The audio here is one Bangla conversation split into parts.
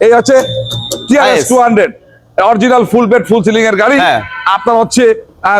এই হচ্ছে TRS two hundred original full bed full ceiling এর গাড়ি। হ্যাঁ। আপনার হচ্ছে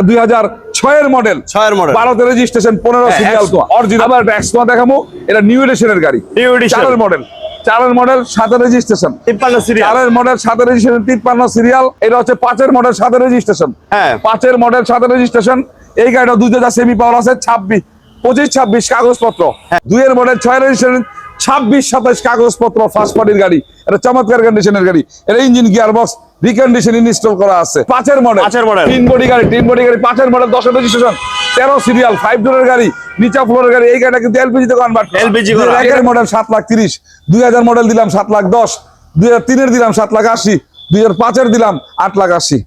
দুই হাজার ছয়ের মডেল ছয়ের model। বারোতে রেজিস্ট্রেশন পনেরো হ্যাঁ, সিরিয়াল তো। অরিজিনাল আবার এক্সট্রা দেখাবো এটা নিউ এডিশনের গাড়ি। New edition। মডেল চারের মডেল সাথে রেজিস্ট্রেশন তিপ্পান্ন সিরিয়াল চারের মডেল সাথে রেজিস্ট্রেশন তিপ্পান্ন সিরিয়াল এটা হচ্ছে পাঁচের মডেল সাথে রেজিস্ট্রেশন হ্যাঁ। পাঁচের মডেল সাথে রেজিস্ট্রেশন এই গাড়িটা দুই হাজার সেমি পাওয়ার আছে ছাব্বিশ পঁচিশ ছাব্বিশ কাগজপত্র। হ্যাঁ। দুইয়ের মডেল ছয় রেজিস্ট্রেশন ছাব্বিশ সাতাশ কাগজপত্র ফার্স্ট পার্টির গাড়ি এটা চমৎকার কন্ডিশনের গাড়ি। এটা engine gear box recondition install করা আছে। পাঁচের মডেল পাঁচের model। তিন বডি গাড়ি তিন বডি গাড়ি পাঁচের মডেল দশের রেজিস্ট্রেশন তেরো সিরিয়াল ফাইভ ডোরের গাড়ি নিচা ফ্লোরের গাড়ি এই গাড়িটা কিন্তু এলপিজি তে কনভার্ট করা। একের মডেল সাত লাখ তিরিশ দুই হাজার মডেল দিলাম সাত লাখ দশ দুই হাজার তিনের দিলাম সাত লাখ আশি দুই হাজার পাঁচের দিলাম আট লাখ আশি।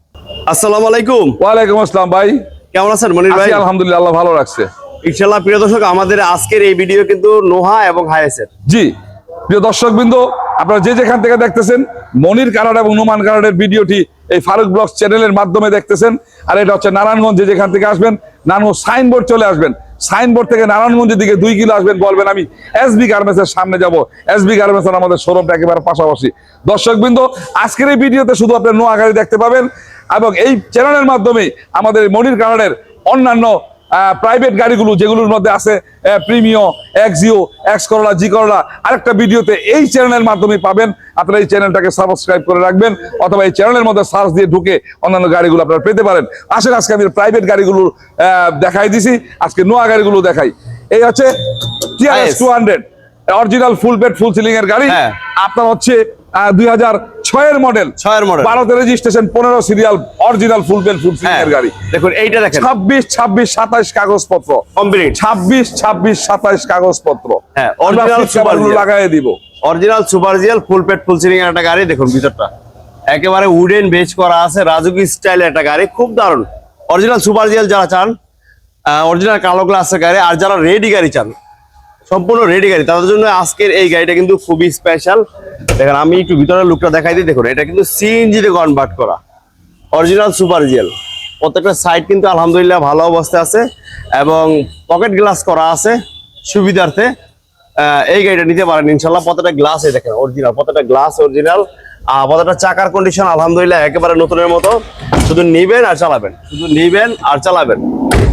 আসসালামু আলাইকুম। ওয়ালাইকুম আসসালাম ভাই। কেমন আছেন মনির ভাই? আলহামদুলিল্লাহ আল্লাহ ভালো রাখছে। ইনশাল্লাহ প্রিয় দর্শক, আমাদের আজকের এই ভিডিও কিন্তু নোহা এবং হাইএসের জি, প্রিয় দর্শক বিন্দু আপনারা যে যেখান থেকে দেখতেছেন, মনির কারাড এবং নুমান কারাডের ভিডিওটি এই ফারুক ব্লগস চ্যানেলের মাধ্যমে দেখতেছেন। আর এটা হচ্ছে নারায়ণগঞ্জ, যে যেখান থেকে আসবেন নারায়ণগঞ্জ সাইনবোর্ড চলে আসবেন। সাইনবোর্ড থেকে নারায়ণগঞ্জের দিকে দুই কিলো আসবেন, বলবেন, আমি এস বি এর সামনে যাব। এসবি গার্মেন্টস এর আমাদের শোরুমটা একেবারে পাশাপাশি। দর্শক বিন্দু আজকের এই ভিডিওতে শুধু আপনি নোয়া গাড়ি দেখতে পাবেন এবং এই চ্যানেলের মাধ্যমে আমাদের মনির কারাডের অন্যান্য প্রাইভেট গাড়িগুলো যেগুলোর মধ্যে আছে প্রিমিও এক্সিও এক্স করলা জি করলা আরেকটা ভিডিওতে এই চ্যানেলের মাধ্যমে পাবেন। আপনারা এই চ্যানেলটাকে সাবস্ক্রাইব করে রাখবেন অথবা এই চ্যানেলের মধ্যে সার্চ দিয়ে ঢুকে অন্যান্য গাড়িগুলো আপনারা পেতে পারেন। আসেন আজকে আমি প্রাইভেট গাড়িগুলো দেখাই দিছি। আজকে নোয়া গাড়িগুলো দেখাই। এই হচ্ছে TRS two hundred original full bed full ceiling এর গাড়ি। হ্যাঁ। আপনার হচ্ছে দুই হাজার ছয়ের মডেল ছয়ের মডেল ভারতের রেজিস্ট্রেশন পনেরো serial original full bed full ceiling হ্যাঁ গাড়ি। দেখুন এইটা দেখেন। ছাব্বিশ ছাব্বিশ সাতাইশ কাগজপত্র। কমপ্লিট ছাব্বিশ ছাব্বিশ সাতাইশ কাগজপত্র। হ্যাঁ, লাগাই দিব। Original super GL full pet full ceiling একটা গাড়ি দেখুন ভিতরটা। একেবারে উডেন বেচ করা আছে রাজুকি স্টাইল একটা গাড়ি খুব দারুণ। অরিজিনাল সুপার জিএল যারা চান অরিজিনাল কালো গ্লাসের গাড়ি আর যারা রেডি গাড়ি চান সম্পূর্ণ রেডি গাড়ি। তাদের জন্য আজকের এই গাড়িটা কিন্তু খুবই স্পেশাল দেখেন, আমি একটু ভিতরের লুকটা দেখাই দিই। দেখুন, এটা কিন্তু সিএনজি তে কনভার্ট করা। অরিজিনাল সুপার জেল প্রত্যেকটা সাইড কিন্তু আলহামদুলিল্লাহ ভালো অবস্থায় আছে এবং পকেট গ্লাস করা আছে সুবিধার্থে। এই গাড়িটা নিতে পারেন ইনশাল্লাহ প্রত্যেকটা গ্লাস এই দেখেন অরিজিনাল প্রত্যেকটা গ্লাস অরিজিনাল আর প্রত্যেকটা চাকার কন্ডিশন আলহামদুলিল্লাহ একেবারে নতুনের মতো। শুধু নিবেন আর চালাবেন। শুধু নিবেন আর চালাবেন।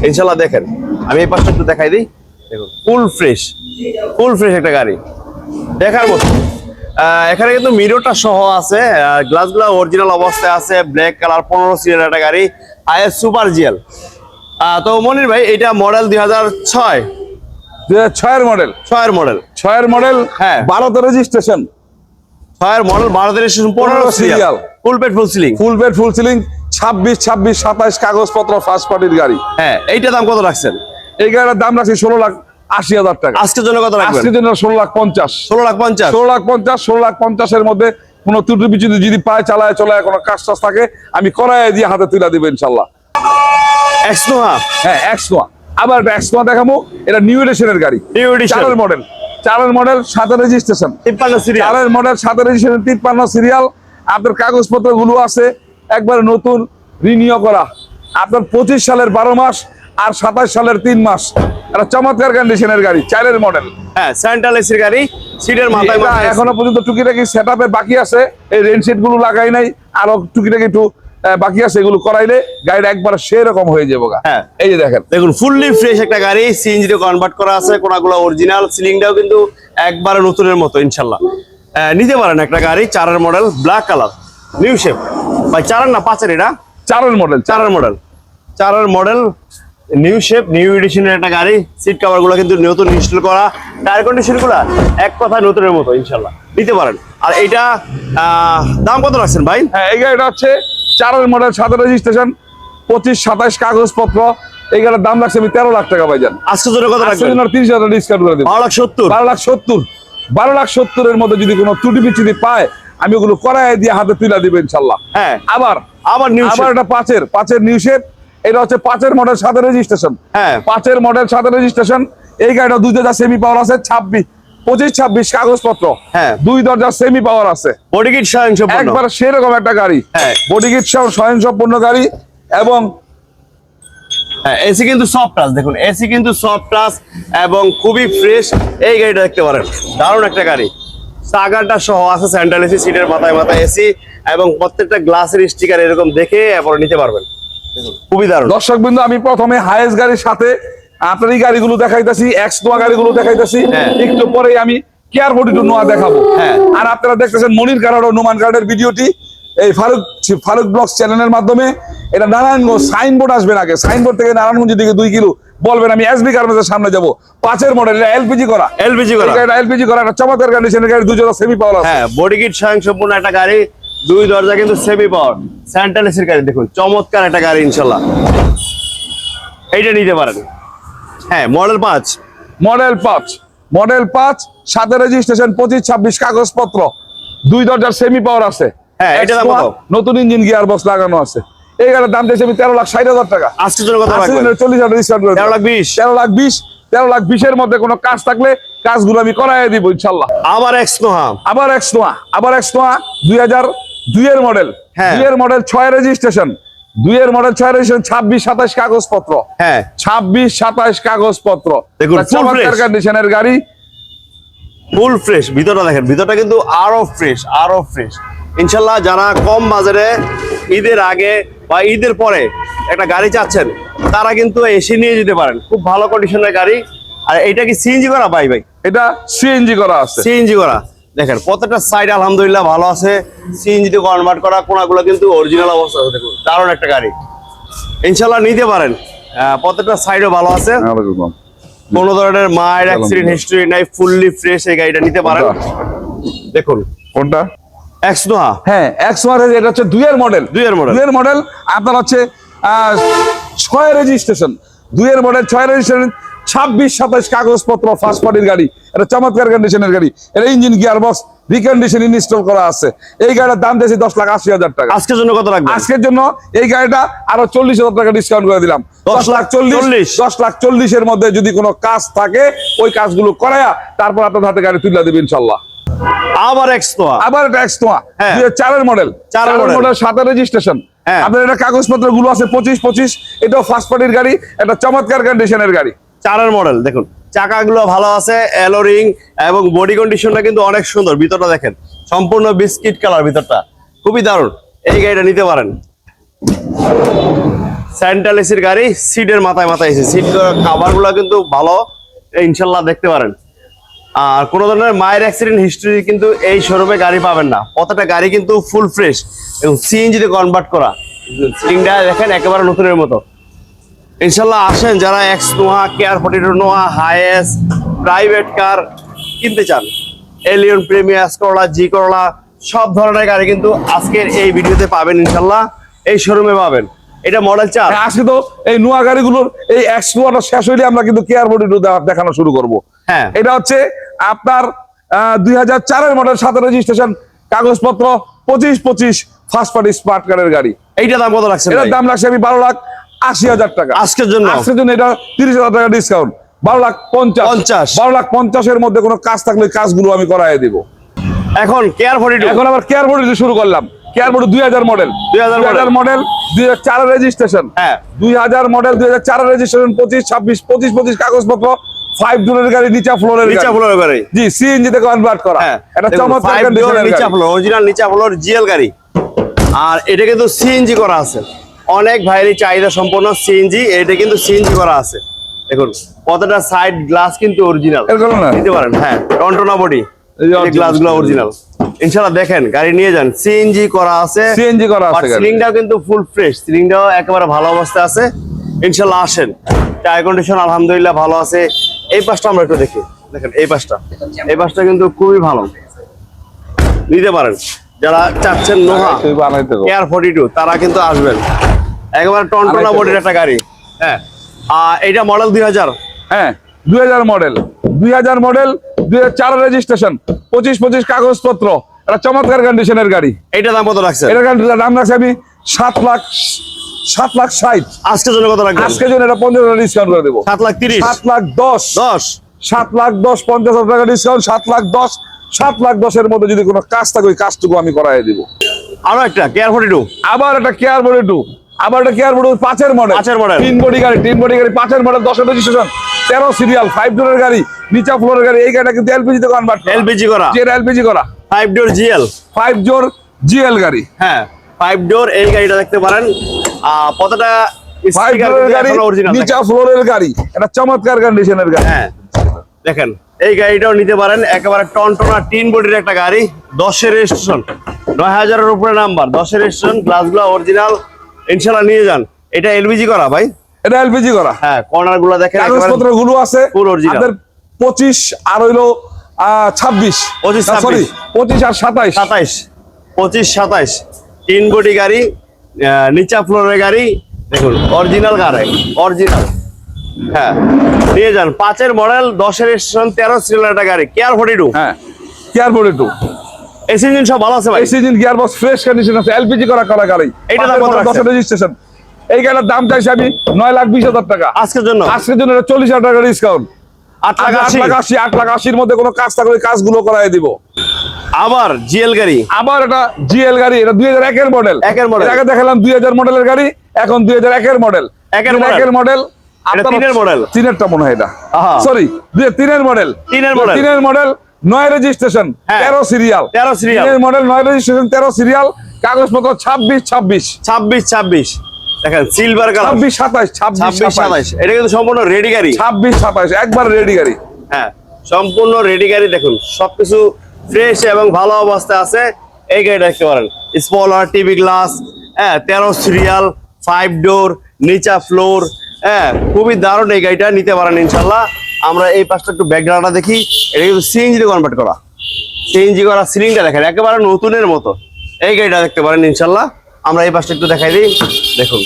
ইনশাল্লাহ দেখেন, আমি এই পাশটা একটু দেখাই দিই। দেখুন ফুল ফ্রেশ ফুল ফ্রেশ একটা গাড়ি। দেখার মতো। এখানে কিন্তু মিররটা সহ আছে। গ্লাসগুলো অরিজিনাল অবস্থায় আছে ব্ল্যাক কালার পনেরো সিরিয়াল একটা গাড়ি আইএস সুপার জিএল তো মনির ভাই এটা মডেল দুই হাজার ছয়। দুই হাজার ছয়ের মডেল ছয়ের মডেল ছয়ের মডেল হ্যাঁ। বারোতে রেজিস্ট্রেশন ছয়ের মডেল বারোতে রেজিস্ট্রেশন পনেরো 15 serial full pet full ceiling full bed full ceiling ছাব্বিশ ছাব্বিশ সাতাইশ কাগজপত্র ফার্স্ট পার্টির গাড়ি। হ্যাঁ এইটা দাম কত রাখছেন? এই গাড়ির দাম রাখছি ষোলো লাখ আশি হাজার টাকা। আজকের জন্য কত আজকের জন্য ষোলো লাখ পঞ্চাশ। ষোলো লাখ পঞ্চাশ? ষোলো লাখ পঞ্চাশ ষোলো লাখ পঞ্চাশের মধ্যে কোনো ত্রুটি বিচ্যুতি যদি পায় চালায় চলায় কোনো কাজ টাজ থাকে আমি করাই দিয়ে হাতে তুলে দিব ইনশাল্লাহ। এক্সনোহা হ্যাঁ এক্স নোয়া আবার এক্স নোয়া দেখাবো এটা নিউ এডিশনের গাড়ি। Edition। চারের মডেল চারের মডেল সাথে রেজিস্ট্রেশন তিপ্পান্ন সিরিয়াল চারের মডেল সাথে রেজিস্ট্রেশন তিপ্পান্ন সিরিয়াল আপনার কাগজপত্রগুলো আছে একবার নতুন রিনিউ করা। আপনার পঁচিশ সালের বারো মাস আর সাতাশ সালের তিন মাস। একটা চমৎকার কন্ডিশনের গাড়ি চারের মডেল হ্যাঁ সেন্ট্রাল এসির গাড়ি সিটের মাথায় এখনও পর্যন্ত টুকিটাকি সেট বাকি আছে। এই রেনশিটগুলো লাগাই নাই আরও টুকিটাকি একটু বাকি আছে এগুলো করাইলে গাড়িটা একবার সেরকম হয়ে যাব গা। হ্যাঁ। এই যে দেখেন। দেখুন ফুললি ফ্রেশ একটা গাড়ি সিএনজি কনভার্ট করা আছে কোনাগুলো অরিজিনাল সিলিংটাও কিন্তু একবারে নতুনের মতো ইনশাল্লাহ। নিতে পারেন একটা গাড়ি চারের model black colour new shape ভাই চারের না পাঁচের এটা? চারের মডেল চারের মডেল চারের মডেল নিউ শেপ নিউ এডিশনের একটা গাড়ি সিট কভারগুলো কিন্তু নতুন ইনস্টল করা টায়ার কন্ডিশনগুলা এক কথায় নতুনের মতো ইনশাল্লাহ। নিতে পারেন। আর এইটা দাম কত রাখছেন ভাই? হ্যাঁ এই গাড়িটা হচ্ছে চারের মডেল সাথে রেজিস্ট্রেশন পঁচিশ সাতাইশ কাগজপত্র। এই গাড়ির দাম রাখছে আমি তেরো লাখ টাকা পাইছেন আজকের জন্য কত রাখবেন? তিরিশ হাজার ডিসকাউন্ট করে দেবো। বারো লাখ সত্তর। বারো লাখ সত্তর। বারো লাখ সত্তরের মধ্যে যদি কোনো ত্রুটি বিচ্ছুতি পায় আমি ওগুলো করাই দিয়ে হাতে তুলে দিব ইনশাল্লাহ। হ্যাঁ। আবার আবার নিউ আবার এটা পাঁচের পাঁচের নিউ শেপ এটা হচ্ছে পাঁচের মডেল সাথে রেজিস্ট্রেশন হ্যাঁ। পাঁচের মডেল সাথে রেজিস্ট্রেশন এই গাড়িটা দুই দরজা সেমি পাওয়ার আছে ছাব্বিশ পঁচিশ ছাব্বিশ কাগজপত্র। হ্যাঁ। দুই দরজা সেমি পাওয়ার আছে। বডিগিট স্বয়ং একবার সেরকম একটা গাড়ি। হ্যাঁ। বডি কিট সহ স্বয়ংসম্পূর্ণ গাড়ি এবং হ্যাঁ এসি কিন্তু সফট টাচ দেখুন এসি কিন্তু সফট টাচ এবং খুবই ফ্রেশ এই গাড়িটা দেখতে পারেন। দারুণ একটা গাড়ি। সাগারটা সহ আছে সেন্ট্রাল এসি সিটের মাথায় মাথায় এসি এবং প্রত্যেকটা গ্লাসের স্টিকার এরকম দেখে এরপরে নিতে পারবেন। খুবই দারুণ। দর্শক বিন্দু আমি প্রথমে হায়েস্ট গাড়ির সাথে আপনার এই গাড়িগুলো দেখাইতেছি এক্স নোয়া গাড়িগুলো দেখাইতেছি। হ্যাঁ। একটু পরেই আমি কেয়ার নোয়া দেখাবো। হ্যাঁ। আর আপনারা দেখতেছেন মনির কার্ড ও নোমান কার্ডের ভিডিওটি। এই ফারুক ফারুক ব্লগস চ্যানেলের মাধ্যমে। এটা নারায়ণগঞ্জ সাইনবোর্ড আসবেন আগে। সাইনবোর্ড থেকে নারায়ণগঞ্জ দিকে দুই কিলো। বলবেন আমি এসবি গার্মেন্টসের সামনে যাব। পাঁচের মডেল এটা এলপিজি করা। এলপিজি করা। এলপিজি করা একটা চমৎকার কন্ডিশনের গাড়ি দুজোড়া সেমি পাওয়ার হ্যাঁ বডি কিট স্বয়ং সম্পূর্ণ একটা গাড়ি। দুই দরজা কিন্তু সেমি পাওয়ার সেন্ট্রাল এসির গাড়ি দেখুন চমৎকার একটা গাড়ি ইনশাল্লাহ। এইটা নিতে পারেন। হ্যাঁ মডেল পাঁচ। মডেল পাঁচ। মডেল পাঁচ সাথে রেজিস্ট্রেশন পঁচিশ ছাব্বিশ কাগজপত্র। দুই দরজার সেমি পাওয়ার আছে। হ্যাঁ, এটা দাম নতুন ইঞ্জিন গিয়ার বক্স লাগানো আছে। এই গাড়ির দাম দিয়েছে আমি তেরো লাখ ষাট হাজার টাকা। চল্লিশ হাজার ডিসকাউন্ট করে তেরো লাখ বিশ। তেরো লাখ বিশ তেরো লাখ বিশের মধ্যে কোনো কাজ থাকলে কাজগুলো আমি করাই দিব ইনশাল্লাহ। আবার এক্স নোহা আবার এক্স নোয়া আবার এক্স নোয়া দুই হাজার দুইয়ের মডেল হ্যাঁ। দুইয়ের মডেল ছয় রেজিস্ট্রেশন দুইয়ের মডেল ছয় রেজিস্ট্রেশন ছাব্বিশ সাতাশ কাগজপত্র। হ্যাঁ। ছাব্বিশ সাতাশ কাগজপত্র। কন্ডিশনের গাড়ি। ফুল ফ্রেশ ভিতরটা দেখেন ভিতরটা কিন্তু আরও ফ্রেশ আরও ফ্রেশ ইনশাল্লাহ যারা কম বাজারে ঈদের আগে বা ঈদের পরে একটা গাড়ি চাচ্ছেন তারা কিন্তু এসে নিয়ে যেতে পারেন। খুব ভালো কন্ডিশনের গাড়ি। আর এটা কি সিএনজি করা? ভাই ভাই। এটা সিএনজি করা আছে। সিএনজি করা। দেখেন প্রত্যেকটা সাইড আলহামদুলিল্লাহ ভালো আছে। সিএনজি তে কনভার্ট করা কোনাগুলো কিন্তু অরিজিনাল অবস্থা আছে দেখুন। দারুণ একটা গাড়ি। ইনশাল্লাহ নিতে পারেন। প্রত্যেকটা সাইডও ভালো আছে। কোনো ধরনের মায়ের অ্যাক্সিডেন্ট হিস্ট্রি নাই ফুললি ফ্রেশ এই গাড়িটা নিতে পারেন। দেখুন। কোনটা? হ্যাঁ এটা হচ্ছে দুইয়ের মডেল দুইয়ের। দুইয়ের মডেল আপনার হচ্ছে আহ, ছয় রেজিস্ট্রেশন। দুইয়ের মডেল ছয় রেজিস্ট্রেশন। ছাব্বিশ সাতাইশ কাগজপত্র ফার্স্ট পার্টির গাড়ি এটা চমৎকার কন্ডিশনের গাড়ি। এটা engine gear box recondition install করা আছে। এই গাড়ির দাম দিয়েছি দশ লাখ আশি হাজার টাকা। আজকের জন্য কত রাখবেন আজকের জন্য এই গাড়িটা আরও চল্লিশ হাজার টাকা ডিসকাউন্ট করে দিলাম। দশ লাখ চল্লিশ। দশ লাখ চল্লিশের মধ্যে যদি কোনো কাজ থাকে ওই কাজগুলো করায়া তারপর আপনার হাতে গাড়ি তুলে দেবে ইনশাল্লাহ। আবার এক্স নোহা আবার এটা হ্যাঁ। চারের মডেল চারের মডেল সাথে রেজিস্ট্রেশন। আপনার এটা কাগজপত্রগুলো আছে পঁচিশ পঁচিশ। এটাও ফার্স্ট পার্টির গাড়ি এটা চমৎকার কন্ডিশনের গাড়ি। চারের মডেল দেখুন। চাকাগুলো ভালো আছে এলোরিং এবং বডি কন্ডিশনটা কিন্তু অনেক সুন্দর। ভিতরটা দেখেন, সম্পূর্ণ বিস্কিট কালার ভিতরটা। খুবই দারুণ। এই গাড়িটা নিতে পারেন। স্যান্টাল এসির গাড়ি সিটের মাথায় মাথায় এসি সিট কাভারগুলো কিন্তু ভালো। ইনশাল্লাহ দেখতে পারেন। আর কোনো ধরনের মায়ের অ্যাক্সিডেন্ট হিস্ট্রি কিন্তু এই শোরুমে গাড়ি পাবেন না। প্রত্যেকটা গাড়ি কিন্তু ফুল ফ্রেশ এবং সিএনজিতে কনভার্ট করা। সিংটা দেখেন, একেবারে নতুনের মতো। ইনশাল্লাহ আসেন যারা X Noah KR forty Noah HiAce private car কিনতে চান। এলিয়ন প্রিমিয়াস করলা জি করলা সব ধরনের গাড়ি কিন্তু আজকের এই ভিডিওতে পাবেন ইনশাল্লাহ এই শোরুমে পাবেন। এটা মডেল চার। হ্যাঁ, আজকে তো এই নোয়া গাড়িগুলোর এই এক্স নোয়াটা শেষ হইলে আমরা কিন্তু কেয়ার বডি দেখানো শুরু করব। হ্যাঁ। এটা হচ্ছে আপনার দুই হাজার চারের মডেল সাথে রেজিস্ট্রেশন কাগজপত্র পঁচিশ পঁচিশ ফার্স্ট পার্টি স্মার্ট কারের গাড়ি। এইটা দাম কত লাগছে এটার দাম লাগছে আমি বারো লাখ আশি হাজার টাকা। আজকের জন্য? আজকের জন্য এটা তিরিশ হাজার টাকা ডিসকাউন্ট বারো লাখ পঞ্চাশ। পঞ্চাশ। বারো লাখ পঞ্চাশের মধ্যে কোনো কাজ থাকলে কাজগুলো আমি করাই দিব। এখন কেয়ার ফোর্টি এখন আবার কেয়ার বোর্ড শুরু করলাম। কেয়ার বোর্ড দুই হাজার মডেল 2000 model। মডেল দুই হাজার চারের রেজিস্ট্রেশন হ্যাঁ। দুই হাজার মডেল দুই হাজার চারের রেজিস্ট্রেশন পঁচিশ ছাব্বিশ পঁচিশ পঁচিশ কাগজপত্র ফাইভ ডোরের গাড়ি নিচা ফ্লোরের নিচা গাড়ি। ফ্লোর গাড়ি। জি সিএনজি তে কনভার্ট করা। হ্যাঁ। এটা চমৎকার নিচা ফ্লোর অরিজিনাল নিচা ফ্লোর জিএল গাড়ি। আর এটা কিন্তু সিএনজি করা আছে। অনেক ভাইয়েরই চাহিদা সম্পন্ন সিএনজি এটা কিন্তু সিএনজি করা আছে। দেখুন কতটা সাইড গ্লাস কিন্তু অরিজিনাল নিতে পারেন হ্যাঁ টন্টনা বডি এই যে original। গ্লাসগুলো অরিজিনাল ইনশাল্লাহ দেখেন গাড়ি নিয়ে যান সিএনজি করা আছে সিএনজি করা আছে সিলিংটাও কিন্তু ফুল ফ্রেশ সিলিংটাও একেবারে ভালো অবস্থা আছে। ইনশাল্লাহ আসেন টায়ার কন্ডিশন আলহামদুলিল্লাহ ভালো আছে। এই পাশটা আমরা একটু দেখি দেখেন এই পাশটা। এই পাশটা কিন্তু খুবই ভালো। নিতে পারেন যারা চাচ্ছেন নোহা এয়ার ফোর্টি টু তারা কিন্তু আসবেন। একেবারে টনটনা বডির একটা গাড়ি। হ্যাঁ। আর এইটা মডেল দুই হাজার। হ্যাঁ দুই হাজার মডেল দুই হাজার মডেল দুই চার রেজিস্ট্রেশন পঁচিশ পঁচিশ কাগজপত্র। এটা চমৎকার কন্ডিশনের গাড়ি। এইটা দাম কত এটার গাড়িটার দাম রাখছি আমি সাত লাখ সাত লাখ ষাট। আজকের জন্য কত রাখবেন? আজকের জন্য এটা পঞ্চাশ হাজার ডিসকাউন্ট করে দেবো। সাত লাখ তিরিশ। সাত লাখ দশ। দশ। সাত লাখ দশ পঞ্চাশ হাজার টাকা ডিসকাউন্ট সাত লাখ দশ। সাত লাখ দশের মধ্যে যদি কোনো কাজ থাকে ওই কাজটুকু আমি করাই দিব। আরও একটা কেয়ার ফোর্টি টু আবার একটা কেয়ার বোর্ড টু আবার একটা কেয়ার বোর্ড পাঁচের মডেল পাঁচের model। তিন বডি গাড়ি তিন বডি গাড়ি পাঁচের মডেল দশের রেজিস্ট্রেশন তেরো সিরিয়াল ফাইভ ডোরের গাড়ি নিচা ফ্লোরের গাড়ি এই গাড়িটা কিন্তু এলপিজি তে কনভার্ট এলপিজি করা। যেটা এলপিজি করা। Five door GL five door GL গাড়ি। হ্যাঁ ফাইভ ডোর এই গাড়িটা দেখতে পারেন। কতটা ফাইভ ডোরের গাড়ি। নিচা ফ্লোরের গাড়ি। এটা চমৎকার কন্ডিশনের গাড়ি। হ্যাঁ দেখেন এই গাড়িটাও নিতে পারেন। একেবারে টনটনা টিন বডির একটা গাড়ি। দশের রেজিস্ট্রেশন নয় হাজারের উপরে নাম্বার দশের রেজিস্ট্রেশন গ্লাসগুলো অরিজিনাল ইনশাল্লাহ নিয়ে যান। এটা এলবিজি করা ভাই? এটা এলপিজি করা। হ্যাঁ কর্নারগুলো দেখেন কাগজপত্রগুলো আছে। আপনাদের পঁচিশ আর হইল ছাব্বিশ। 25, সরি 26 পঁচিশ আর সাতাইশ। সাতাইশ পঁচিশ সাতাইশ। তিন বডি গাড়ি নিচা ফ্লোরের গাড়ি। দেখুন অরিজিনাল গাড়ি অরিজিনাল হ্যাঁ নিয়ে যান। পাঁচের মডেল দশের স্টেশন তেরো সিলিন্ডার একটা গাড়ি। কেয়ার ফোর্টি টু হ্যাঁ কেয়ার বোর্ড একটু এসি ইঞ্জিন সব ভালো আছে ভাই। এই season gear box fresh condition আছে এলপিজি করা করা গাড়ি। এইটা দাম কত রেজিস্ট্রেশন এই গাড়ির দাম চাইছি আমি নয় লাখ বিশ হাজার টাকা। আজকের জন্য? আজকের জন্য এটা চল্লিশ হাজার টাকা ডিসকাউন্ট আট লাখ আট আশি? লাখ আশি আট লাখ আশির মধ্যে কোনো কাজ থাকলে কাজগুলো করাই দিব। আবার জিএল গাড়ি? আবার এটা জিএল গাড়ি এটা দুই হাজার একের মডেল একের model। আগে দেখালাম দুই হাজার মডেলের গাড়ি এখন দুই হাজার একের মডেল একের মডেল এটা তিনের model। তিনেরটা মনে হয় এটা। সরি তিনের মডেল তিনের model। তিনের মডেল নয় রেজিস্ট্রেশন হ্যাঁ। তেরো সিরিয়াল তেরো সিরিয়াল মডেল নয় রেজিস্ট্রেশন তেরো সিরিয়াল কাগজপত্র ছাব্বিশ ছাব্বিশ। ছাব্বিশ ছাব্বিশ। দেখেন সিলভার কালার ছাব্বিশ এটা কিন্তু সম্পূর্ণ রেডি গাড়ি। ছাব্বিশ একবার রেডি গাড়ি। হ্যাঁ সম্পূর্ণ রেডি গাড়ি দেখুন সবকিছু ফ্রেশ এবং ভালো অবস্থায় আছে। এই গাড়িটা দেখতে পারেন। স্পলার টিভি গ্লাস হ্যাঁ তেরো সিরিয়াল ফাইভ ডোর নিচা ফ্লোর হ্যাঁ খুবই দারুণ এই গাড়িটা নিতে পারেন ইনশাল্লাহ। আমরা এই পাশটা একটু ব্যাকগ্রাউন্ডটা দেখি। এটা কিন্তু সিএনজি কনভার্ট করা। সিএনজি করা সিলিংটা দেখেন, একেবারে নতুনের মতো। এই গাড়িটা দেখতে পারেন ইনশাল্লাহ আমরা এই পাশটা একটু দেখাই দিই। দেখুন।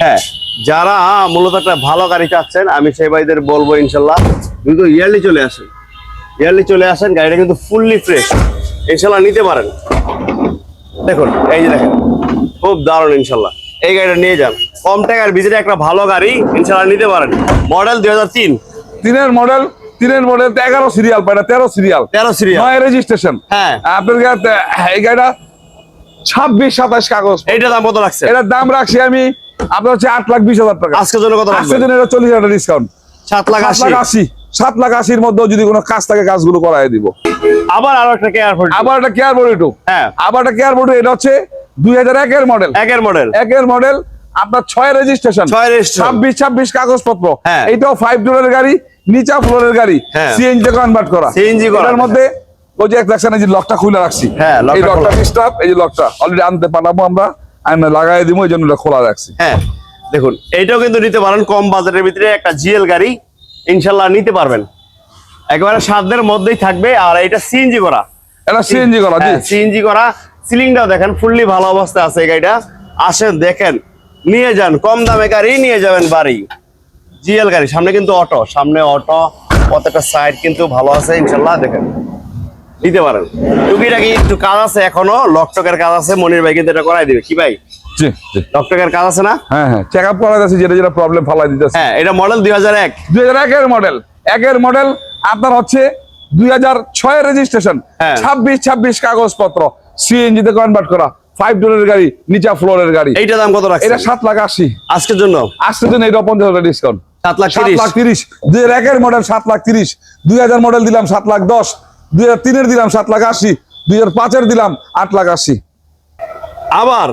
হ্যাঁ যারা মূলত একটা ভালো গাড়ি চাচ্ছেন, আমি সেই ভাইদের বলব ইনশাল্লাহ দ্রুত ইয়ারলি চলে আসেন। ইয়ারলি চলে আসেন, গাড়িটা কিন্তু ফুললি ফ্রেশ ইনশাল্লাহ নিতে পারেন। দেখুন, এই যে দেখেন, খুব দারুণ ইনশাল্লাহ এই গাড়িটা নিয়ে যান। কম টাকার ভিতরে একটা ভালো গাড়ি ইনশাল্লাহ নিতে পারেন। মডেল দুই হাজার তিন। তিনের মডেল তিনের মডেল এগারো সিরিয়াল পায় তেরো সিরিয়াল তেরো সিরিয়াল নয় রেজিস্ট্রেশন হ্যাঁ। আপনার এই গাড়িটা ছাব্বিশ সাতাশ কাগজ। এইটা দাম কত লাগছে এটার দাম রাখছি আমি আপনার হচ্ছে আট লাখ বিশ হাজার টাকা। আজকের জন্য কত আজকের জন্য এটা চল্লিশ হাজার ডিসকাউন্ট সাত লাখ আশি। সাত লাখ আশির মধ্যে যদি কোনো কাজ থাকে কাজগুলো করাই দিব। আবার আরও একটা কেয়ার আবার একটা কেয়ার বোর্ড হ্যাঁ। আবার একটা কেয়ার বোর্ড এটা হচ্ছে দুই হাজার একের মডেল একের মডেল একের মডেল আপনার ছয় রেজিস্ট্রেশন ছয়। ছাব্বিশ ছাব্বিশ কাগজপত্র। হ্যাঁ। এইটাও ফাইভ ডোরের গাড়ি নিচা ফ্লোরের গাড়ি। হ্যাঁ। সিএনজি কনভার্ট করা। CNG করা। এটার মধ্যে ওই যে এক দেখছেন এই যে লকটা খুলে রাখছি। হ্যাঁ, এই লকটা। ডিস্টার্ব এই যে লকটা অলরেডি আনতে পারব আমরা আমি লাগাই দিব এই জন্য খোলা রাখছি। হ্যাঁ দেখুন এইটাও কিন্তু নিতে পারেন কম বাজেটের ভিতরে একটা জিএল গাড়ি। ইনশাল্লাহ নিতে পারবেন। একেবারে সাধ্যের মধ্যেই থাকবে আর এটা সিএনজি করা। এটা সিএনজি করা সিএনজি করা। সিলিংটাও দেখেন ফুললি ভালো অবস্থায় আছে এই গাড়িটা। আসেন দেখেন নিয়ে যান কম দামে গাড়ি নিয়ে যাবেন বাড়ি। জিএল গাড়ি সামনে কিন্তু অটো সামনে অটো প্রত্যেকটা সাইড কিন্তু ভালো আছে ইনশাল্লাহ দেখেন। নিতে পারেন। টুকিটাকি একটু কাজ আছে এখনও লকটকের কাজ আছে মনির ভাই কিন্তু এটা করাই দিবে। কি ভাই? লকটকের কাজ আছে না? হ্যাঁ হ্যাঁ চেক আপ করা যাচ্ছে যেটা যেটা প্রবলেম ফালাই দিতেছে। হ্যাঁ এটা মডেল দুই হাজার এক। দুই হাজার একের মডেল একের মডেল আপনার হচ্ছে দুই হাজার রেজিস্ট্রেশন হ্যাঁ। ছাব্বিশ ছাব্বিশ কাগজপত্র। সিএনজি তে কনভার্ট করা ফাইভ ডোরের গাড়ি নিচা ফ্লোরের গাড়ি। এইটা দাম কত রাখছে এটা সাত লাখ আশি। আজকের জন্য? আজকের জন্য এটা পঞ্চাশ হাজার ডিসকাউন্ট সাত লাখ সাত লাখ তিরিশ। দুই হাজার একের মডেল সাত লাখ তিরিশ। দুই হাজার মডেল দিলাম সাত লাখ দশ। দুই হাজার তিনের দিলাম সাত লাখ আশি। দুই হাজার পাঁচের দিলাম আট লাখ আশি। আবার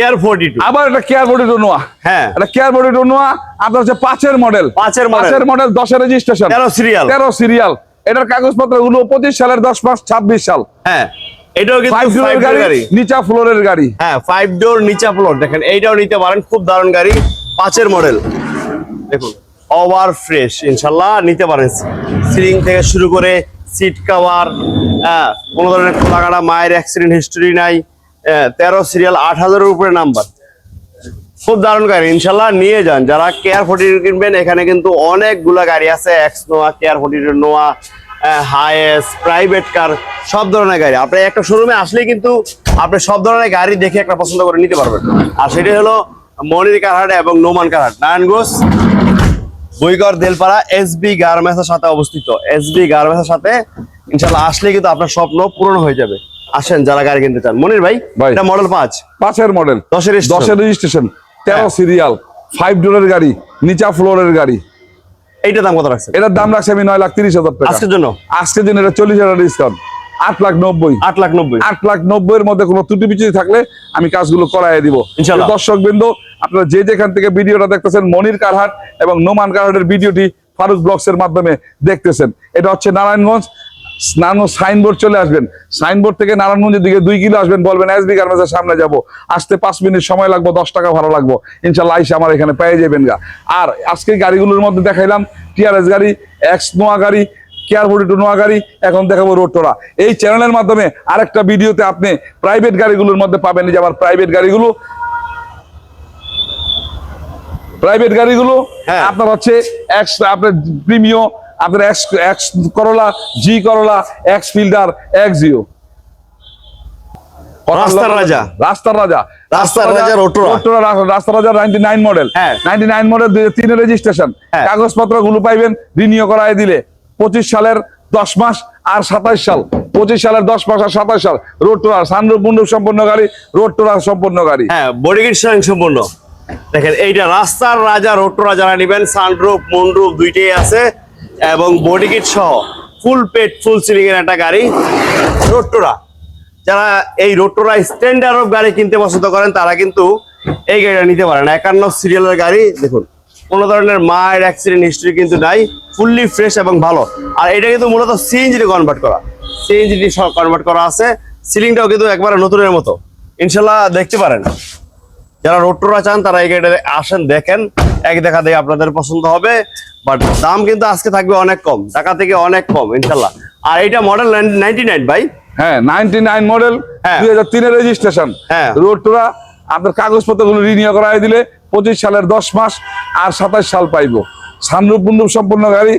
এয়ার ফোর্টি টু আবার একটা কেয়ার নোয়া। হ্যাঁ। এটা কেয়ার নোয়া আপনার হচ্ছে পাঁচের মডেল পাঁচের পাঁচের মডেল দশের রেজিস্ট্রেশন তেরো সিরিয়াল তেরো সিরিয়াল এটার কাগজপত্রগুলো পঁচিশ সালের দশ পাঁচ ছাব্বিশ সাল। হ্যাঁ। এটাও কিন্তু গাড়ি নিচা ফ্লোরের গাড়ি। হ্যাঁ ফাইভ ডোর নিচা ফ্লোর দেখেন এইটাও নিতে পারেন খুব দারুণ গাড়ি। পাঁচের মডেল দেখুন ওভার ফ্রেশ ইনশাল্লাহ নিতে পারেন। সিলিং থেকে শুরু করে সিট কাভার হ্যাঁ কোনো ধরনের খোলাকাটা মায়ের অ্যাক্সিডেন্ট হিস্টোরি নাই। হ্যাঁ, তেরো সিরিয়াল আট হাজারের উপরে নাম্বার খুব দারুণ গাড়ি ইনশাল্লাহ নিয়ে যান। যারা কেয়ার ফোর্টি কিনবেন এখানে কিন্তু অনেকগুলা গাড়ি আছে X Noah KR forty Noah HiAce private car সব ধরনের গাড়ি। আপনি একটা শোরুমে আসলে কিন্তু আপনি সব ধরনের গাড়ি দেখে একটা পছন্দ করে নিতে পারবেন। আর সেটা হলো মনির কারহাট এবং নোমান কারহাট। নারায়ণগঞ্জ বইগড় দেলপাড়া এসবি গার্মেন্টসের সাথে অবস্থিত। এসবি গার্মেন্টসের সাথে ইনশাল্লাহ আসলে কিন্তু আপনার স্বপ্ন পূরণ হয়ে যাবে। আসেন যারা গাড়ি কিনতে চান। মনির ভাই। এটা মডেল পাঁচ। পাঁচের মডেল দশের দশের রেজিস্ট্রেশন তেরো। সিরিয়াল ফাইভ ডোরের গাড়ি নিচা ফ্লোরের গাড়ি। এইটা দাম কত রাখছেন? এটার দাম রাখছি আমি নয় লাখ তিরিশ হাজার টাকা। আজকের জন্য? আজকের দিন এটা চল্লিশ হাজার ডিসকাউন্ট আট লাখ নব্বই। আট লাখ নব্বই। আট লাখ নব্বই এর মধ্যে কোনো ত্রুটি বিচ্যুতি থাকলে আমি কাজগুলো করাই দিব। দর্শক বিন্দু আপনারা যে যেখান থেকে ভিডিওটা দেখতেছেন মনির কারহাট এবং নোমান কারহাটের ভিডিওটি ফারুক ব্লগস এর মাধ্যমে দেখতেছেন। এটা হচ্ছে নারায়ণগঞ্জ নারায়ণগঞ্জ সাইনবোর্ড চলে আসবেন। সাইনবোর্ড থেকে নারায়ণগঞ্জের দিকে দুই কিলো আসবেন বলবেন এসবি গার্মেন্টসের সামনে যাব। আসতে পাঁচ মিনিট সময় লাগবো দশ টাকা ভাড়া লাগবো। ইনশাল্লাহ আইসা আমার এখানে পেয়ে যাবেন গা। আর আজকে গাড়িগুলোর মধ্যে দেখাইলাম টিআরএস গাড়ি এক্স নোয়া গাড়ি কেয়ার ফোর্টি টু নোয়া গাড়ি এখন দেখাবো রোড টোরা। এই চ্যানেলের মাধ্যমে আরেকটা ভিডিওতে আপনি প্রাইভেট গাড়িগুলোর মধ্যে পাবেন যে আমার প্রাইভেট গাড়িগুলো। প্রাইভেট গাড়িগুলো হ্যাঁ। আপনার হচ্ছে এক্স আপনার প্রিমিও আপনার এক্স এক্স করলা জি করলা এক্স ফিল্ডার এক্স জিও রাস্তার রাজা। রাস্তার রাজা। রাস্তার রাজা রোটোরা। রোটোরা রাস্তার রাজা ninety nine model. Ninety nine model দুই হাজার রেজিস্ট্রেশন। কাগজপত্রগুলো পাইবেন রিনিউ করায় দিলে। পঁচিশ সালের দশ মাস আর সাতাশ সাল। পঁচিশ সালের দশ মাস আর সাতাশ সাল। মুন্ডুপ সম্পন্ন গাড়ি সম্পন্ন গাড়ি। হ্যাঁ বডি কিট সম্পূর্ণ। দেখেন এইটা রাস্তার রাজা রোটোরা যারা নেবেন। সানরুফ মুনরুফ দুইটাই আছে। এবং বডি কিট সহ ফুল পেট ফুল সিলিং এর একটা গাড়ি রোটোরা যারা এই রোটোরা স্ট্যান্ডার্ড অফ গাড়ি কিনতে পছন্দ করেন, তারা কিন্তু এই গাড়িটা নিতে পারেন। একান্ন সিরিয়ালের গাড়ি, দেখুন, কোনো ধরনের মায়ের অ্যাক্সিডেন্ট হিস্ট্রি কিন্তু নাই ফুললি ফ্রেশ এবং ভালো। আর এটা কিন্তু মূলত সিএনজি কনভার্ট করা। সিএনজি কনভার্ট করা আছে। সিলিংটাও কিন্তু একবারে নতুনের মতো। ইনশাল্লাহ দেখতে পারেন। যারা রোড টোরা চান, তারা এই গাড়িটা আসেন, দেখেন। এক দেখা দিয়ে আপনাদের পছন্দ হবে। বাট দাম কিন্তু আজকে থাকবে অনেক কম টাকা থেকে অনেক কম ইনশাল্লাহ। আর এইটা মডেল নাইনটি নাইন ভাই? হ্যাঁ নাইনটি নাইন মডেল হ্যাঁ। দুই হাজার তিনের রেজিস্ট্রেশন হ্যাঁ। রোড টোরা আপনার কাগজপত্রগুলো রিনিউ করাই দিলে পঁচিশ সালের দশ মাস আর সাতাশ সাল পাইবো। সানরূপ মুন্ডুপ সম্পূর্ণ গাড়ি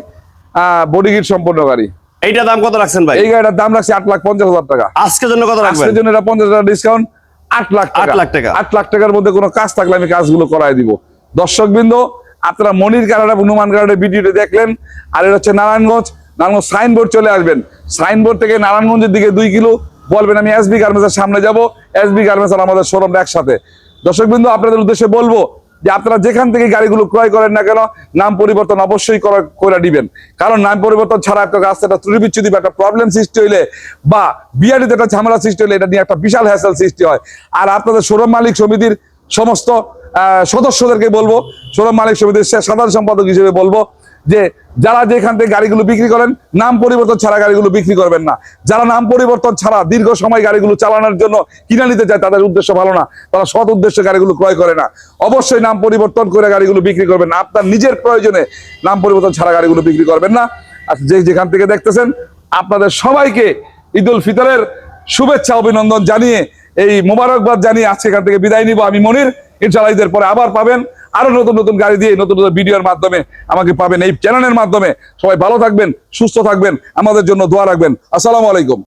বডি কিট সম্পূর্ণ গাড়ি। এইটা দাম কত রাখছেন ভাই? এই গাড়িটার দাম রাখছে আট লাখ পঞ্চাশ হাজার টাকা। আজকের জন্য কত রাখবেন? আজকের জন্য এটা পঞ্চাশ হাজার ডিসকাউন্ট আট লাখ আট লাখ টাকা। আট লাখ টাকার মধ্যে কোনো কাজ থাকলে আমি কাজগুলো করাই দিব। দর্শক বৃন্দ আপনারা মনির কারার এবং নুমান কারারের ভিডিওটি দেখলেন, আর এটা হচ্ছে নারায়ণগঞ্জ। নারায়ণগঞ্জ সাইনবোর্ড চলে আসবেন। সাইনবোর্ড থেকে নারায়ণগঞ্জের দিকে দুই কিলো বলবেন, আমি এসবি গার্মেন্টসের সামনে যাব, এসবি গার্মেন্টস আমাদের শোরুম একসাথে। দর্শক বিন্দু, আপনাদের উদ্দেশ্যে বলব যে আপনারা যেখান থেকে গাড়িগুলো ক্রয় করেন না কেন, নাম পরিবর্তন অবশ্যই করা- দিবেন। কারণ নাম পরিবর্তন ছাড়া একটা রাস্তাটা ত্রুটি বিচ্ছুতি বা একটা প্রবলেম সৃষ্টি হইলে, বা বিআরটিতে একটা ঝামেলা সৃষ্টি হলে এটা নিয়ে একটা বিশাল হ্যাসেল সৃষ্টি হয়। আর আপনাদের শোরুম মালিক সমিতির সমস্ত সদস্যদেরকে বলব শোরুম মালিক সমিতির সাধারণ সম্পাদক হিসেবে বলব যে, যারা যেখান থেকে গাড়িগুলো বিক্রি করেন, নাম পরিবর্তন ছাড়া গাড়িগুলো বিক্রি করবেন না। যারা নাম পরিবর্তন ছাড়া দীর্ঘ সময় গাড়িগুলো চালানোর জন্য কিনে নিতে চায়, তাদের উদ্দেশ্য ভালো না। তারা সৎ উদ্দেশ্যে গাড়িগুলো ক্রয় করে না। অবশ্যই নাম পরিবর্তন করে গাড়িগুলো বিক্রি করবেন না। আপনার নিজের প্রয়োজনে নাম পরিবর্তন ছাড়া গাড়িগুলো বিক্রি করবেন না। আর যে যেখান থেকে দেখতেছেন, আপনাদের সবাইকে ঈদ উল ফিতরের শুভেচ্ছা, অভিনন্দন জানিয়ে, এই মোবারকবাদ জানিয়ে আজকে এখান থেকে বিদায় নিব। আমি মনির ইনশাআল্লাহ ঈদের পরে আবার পাবেন। আরও নতুন নতুন গাড়ি দিয়ে নতুন নতুন ভিডিওর মাধ্যমে আমাকে পাবেন এই চ্যানেলের মাধ্যমে। সবাই ভালো থাকবেন, সুস্থ থাকবেন, আমাদের জন্য দোয়া রাখবেন। আসসালামু আলাইকুম।